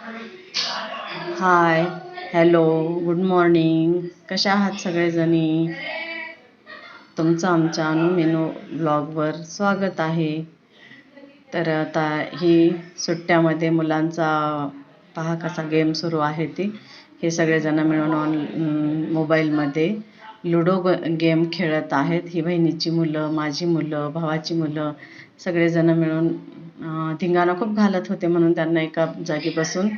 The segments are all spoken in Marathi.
हाय हॅलो गुड मॉर्निंग कशा आहात सगळेजणी? तुमचं आमच्या अनुमेनू ब्लॉगवर स्वागत आहे. तर आता ही सुट्ट्यामध्ये मुलांचा पहा कसा गेम सुरू आहे ती. हे सगळेजण मिळून ऑन मोबाईलमध्ये लुडो ग गेम खेळत आहेत. ही बहिणीची मुलं माझी मुलं भावाची मुलं सगळेजण मिळून धिंगाणा खूप घालत होते म्हणून त्यांना एका जागी बसून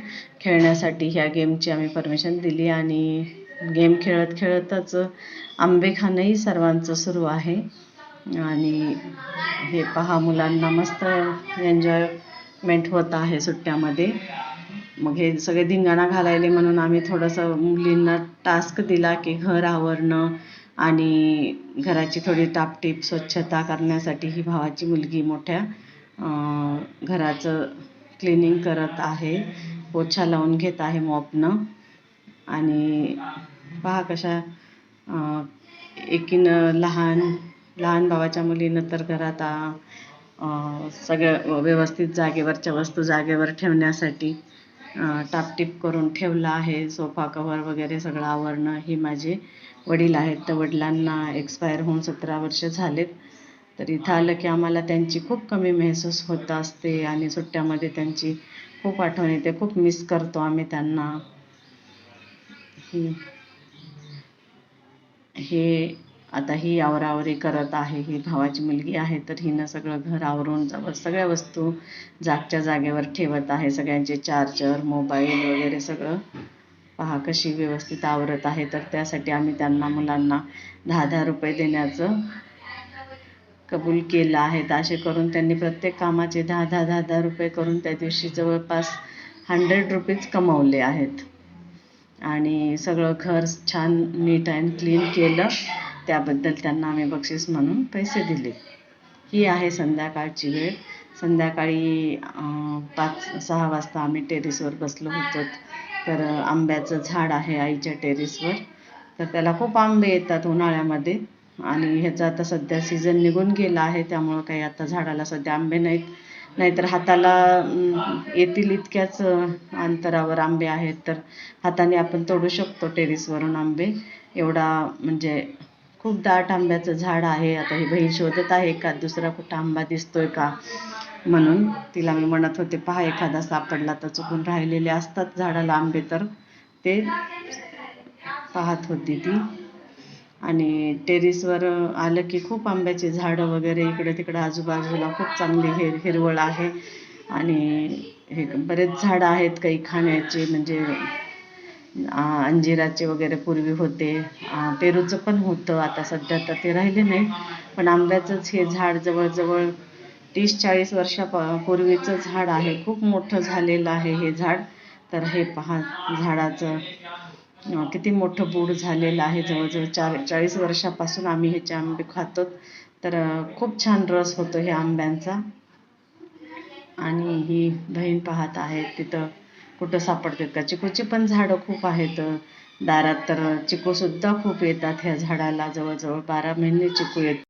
खेळण्यासाठी ह्या गेमची आम्ही परमिशन दिली आणि गेम खेळत खेळतच आंबे खाणंही सर्वांचं सुरू आहे. आणि हे पहा मुलांना मस्त एन्जॉयमेंट होत आहे सुट्ट्यामध्ये. मग हे सगळे धिंगाणा घालायले म्हणून आम्ही थोडंसं मुलींना टास्क दिला की घर आवरणं आणि घराची थोडी टापटीप स्वच्छता करण्यासाठी ही भावाची मुलगी मोठ्या घराचं क्लिनिंग करत आहे. पोछा लावून घेत आहे मॉपनं. आणि पहा कशा एकीनं लहान लहान भावाच्या मुलीनं तर घरात सगळ्या सगळं व्यवस्थित जागेवरच्या वस्तू जागेवर ठेवण्यासाठी टापटीप करून ठेवलं आहे. सोफा कव्हर वगैरे सगळं आवरणं ही माझे वडील आहेत. तर वडिलांना एक्सपायर होऊन सतरा वर्ष झालेत. तर इथं आलं की आम्हाला त्यांची खूप कमी महसूस होत असते आणि सुट्ट्यामध्ये त्यांची खूप आठवण येते. खूप मिस करतो आम्ही त्यांना. ही हे आता ही आवरावरी करत आहे. ही भावाची मुलगी आहे तर हिनं सगळं घर आवरून जवळ सगळ्या वस्तू जागच्या जागेवर ठेवत आहे. सगळ्यांचे चार्जर मोबाईल वगैरे सगळं पहा कशी व्यवस्थित आवरत आहे. तर त्यासाठी आम्ही त्यांना मुलांना दहा दहा रुपये देण्याचं कबूल केलं आहेत असे करून त्यांनी प्रत्येक कामाचे दहा दहा दहा दहा रुपये करून त्या दिवशी जवळपास हंड्रेड रुपीज कमावले आहेत. आणि सगळं घर छान नीट अँड क्लीन केलं. त्याबद्दल त्यांना आम्ही बक्षीस म्हणून पैसे दिले. ही आहे संध्याकाळची वेळ. संध्याकाळी पाच सहा वाजता आम्ही टेरेसवर बसलो होतो. तर आंब्याचं झाड आहे आईच्या टेरेसवर तर त्याला खूप आंबे येतात उन्हाळ्यामध्ये. आणि ह्याचा आता सध्या सीझन निघून गेला आहे त्यामुळं काही आता झाडाला सध्या आंबे नाहीत. नाहीतर हाताला येतील इतक्याच अंतरावर आंबे आहेत. तर हाताने आपण तोडू शकतो टेरेसवरून आंबे. एवढा म्हणजे खूप दाट आंब्याचं झाड आहे. आता ही बहीण शोधत आहे का दुसरा कुठं आंबा दिसतोय का? म्हणून तिला मी म्हणत होते पहा एखादा सापडला तर चुकून राहिलेले असतात झाडाला आंबे. तर ते पाहत होती ती. आणि टेरेसवर आलं की खूप आंब्याचे झाडं वगैरे इकडं तिकडं आजूबाजूला खूप चांगली हिर हिरवळ आहे. आणि हे बरेच झाडं आहेत काही खाण्याचे म्हणजे अंजिराचे वगैरे पूर्वी होते. पेरूचं पण होतं आता सध्या तर ते राहिले नाही. पण आंब्याचंच हे झाड जवळजवळ तीस चाळीस वर्षा प पूर्वीचं झाड आहे. खूप मोठं झालेलं आहे हे झाड. तर हे पहा झाडाचं किती मोठं बूड झालेलं आहे. जवळजवळ चार चाळीस वर्षापासून आम्ही ह्याचे आंबे खातो तर खूप छान रस होतो ह्या आंब्यांचा. आणि ही बहीण पाहत आहे तिथं कुठं सापडतात का? चिकूची पण झाडं खूप आहेत. दारात तर चिकूसुद्धा खूप येतात ह्या झाडाला. जवळजवळ बारा महिने चिकू येत